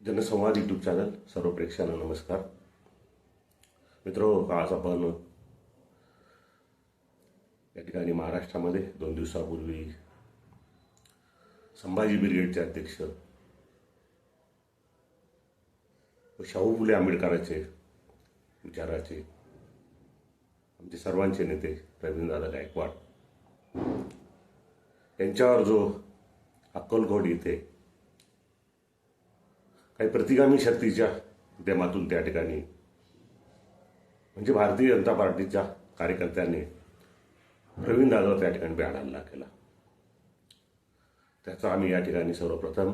जनसंवाद YouTube channel सर्व प्रेक्षकांना नमस्कार. मित्र आज आपण या ठिकाणी महाराष्ट्रामध्ये दोन दिवसापूर्वी संभाजी ब्रिगेडचे अध्यक्ष व शाहू फुले आंबेडकरांचे विचाराचे आमचे सर्वांचे नेते रवींद्रदादा गायकवाड. यांच्यावर जो अक्कलकोट येथे काही प्रतिगामी शक्तीच्या माध्यमातून त्या ठिकाणी म्हणजे भारतीय जनता पार्टीच्या कार्यकर्त्यांनी प्रवीण दादावर त्या ठिकाणी बॅड हल्ला केला. त्याचा आम्ही या ठिकाणी सर्वप्रथम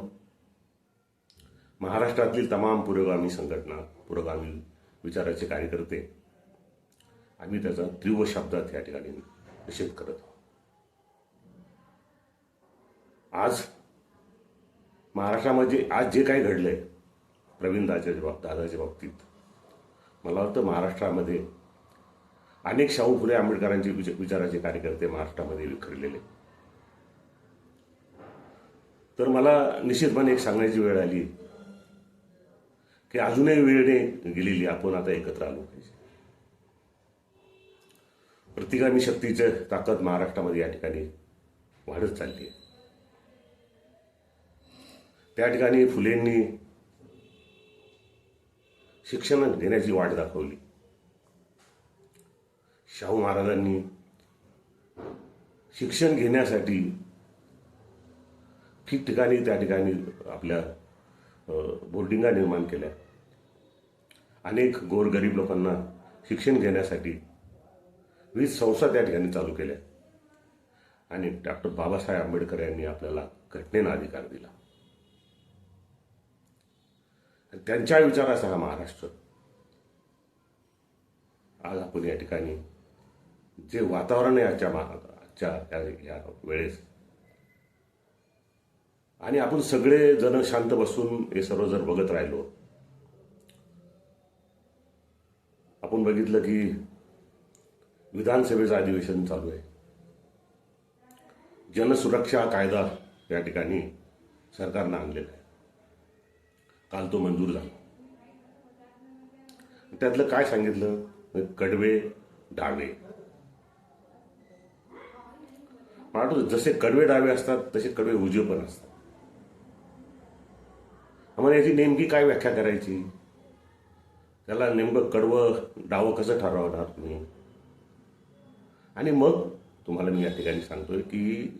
महाराष्ट्रातील तमाम पुरोगामी संघटना पुरोगामी विचाराचे कार्यकर्ते आम्ही त्याचा तीव्र शब्दात या ठिकाणी निषेध करत आहोत. आज महाराष्ट्रामध्ये आज जे काही घडलंय प्रवीण दादाच्या बाब दादाच्या बाबतीत. मला वाटतं महाराष्ट्रामध्ये अनेक शाहू फुले आंबेडकरांचे विच विचाराचे कार्यकर्ते महाराष्ट्रामध्ये विखरलेले. तर मला निश्चितपणे एक सांगण्याची वेळ आली. की अजूनही वेळने गेलेली आपण आता एकत्र आलो पाहिजे. प्रतिगामी शक्तीचं ताकद महाराष्ट्रामध्ये या ठिकाणी वाढत चालली आहे. त्या ठिकाणी फुलेंनी शिक्षण घेण्याची वाट दाखवली. शाहू महाराजांनी शिक्षण घेण्यासाठी ठिकठिकाणी त्या ठिकाणी आपल्या बोर्डिंगा निर्माण केल्या. अनेक गोरगरीब लोकांना शिक्षण घेण्यासाठी विविध संस्था त्या ठिकाणी चालू केल्या. आणि डॉक्टर बाबासाहेब आंबेडकर यांनी आपल्याला घटनेनं अधिकार दिला. त्यांच्या विचाराचा हा महाराष्ट्र आज आपण या ठिकाणी जे वातावरण आहे आजच्या या- या वेळेस आणि आपण सगळे जण शांत बसून हे सर्व जर बघत राहिलो आपण बघितलं की विधानसभेचं अधिवेशन चालू आहे. जनसुरक्षा कायदा या ठिकाणी सरकारनं आणलेला आहे. काल तो मंजूर झाला. त्यातलं काय सांगितलं? कडवे डावे. मला जसे कडवे डावे असतात तसे कडवे उजवे पण असतात. आम्हाला याची नेमकी काय व्याख्या करायची? त्याला नेमकं कडवं डावं कसं ठरवणार तुम्ही? आणि मग तुम्हाला मी या ठिकाणी सांगतोय की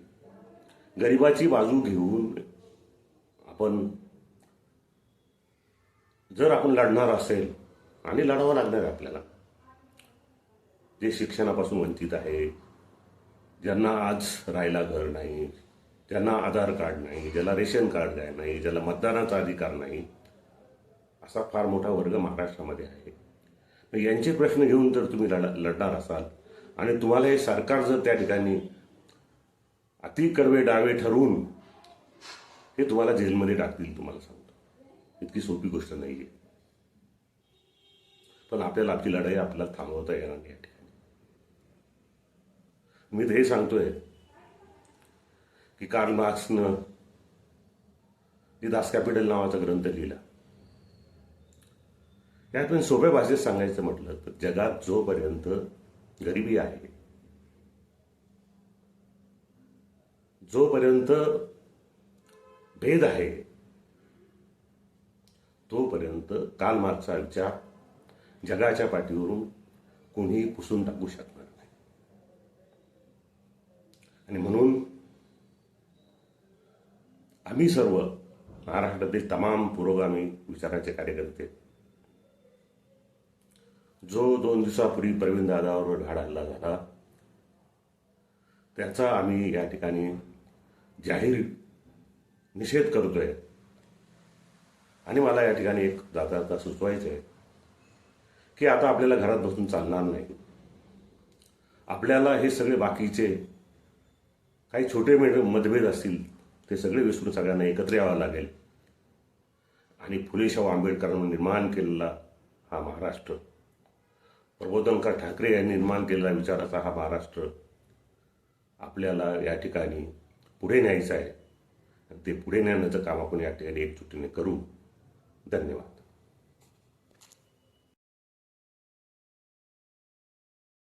गरिबाची बाजू घेऊन आपण जर आपण लढणार असेल आणि लढावं लागणार आहे आपल्याला. जे शिक्षणापासून वंचित आहे ज्यांना आज राहायला घर नाही ज्यांना आधार कार्ड नाही ज्याला रेशन कार्ड द्याय नाही ज्याला मतदानाचा अधिकार नाही असा फार मोठा वर्ग महाराष्ट्रामध्ये आहे. यांचे प्रश्न घेऊन जर तुम्ही लढ लढणार असाल आणि तुम्हाला हे सरकार जर त्या ठिकाणी अति कडवे डावे ठरवून हे तुम्हाला जेलमध्ये टाकतील तुम्हाला सांगतो. इतकी सोपी गोष्ट नाही आहे पण आपल्याला आपली लढाई आपल्याला थांबवता येणार नाही या ठिकाणी. मी तर हे सांगतोय की कार्ल मार्क्सनं दी दास कॅपिटल नावाचा ग्रंथ लिहिला. यात पण सोप्या भाषेत सांगायचं म्हटलं तर जगात जोपर्यंत गरिबी आहे जोपर्यंत भेद आहे तोपर्यंत काल मार्क्सचा विचार जगाच्या पाठीवरून कोणीही पुसून टाकू शकणार नाही. आणि म्हणून आम्ही सर्व महाराष्ट्रातील तमाम पुरोगामी विचाराचे कार्यकर्ते जो दोन दिवसापूर्वी प्रवीण दादावर घाड हल्ला झाला त्याचा आम्ही या ठिकाणी जाहीर निषेध करतोय. आणि मला या ठिकाणी एक दादा सुचवायचं आहे की आता आपल्याला घरात बसून चालणार नाही. आपल्याला हे सगळे बाकीचे काही छोटे मेढ मतभेद असतील ते सगळे विसरून सगळ्यांना एकत्र यावं लागेल. आणि फुलेशाहू आंबेडकरांनी निर्माण केलेला हा महाराष्ट्र प्रबोधनकर ठाकरे यांनी निर्माण केलेला विचाराचा हा महाराष्ट्र आपल्याला या ठिकाणी पुढे न्यायचा आहे. आणि ते पुढे नेण्याचं काम आपण या ठिकाणी एकजुटीने करू. धन्यवाद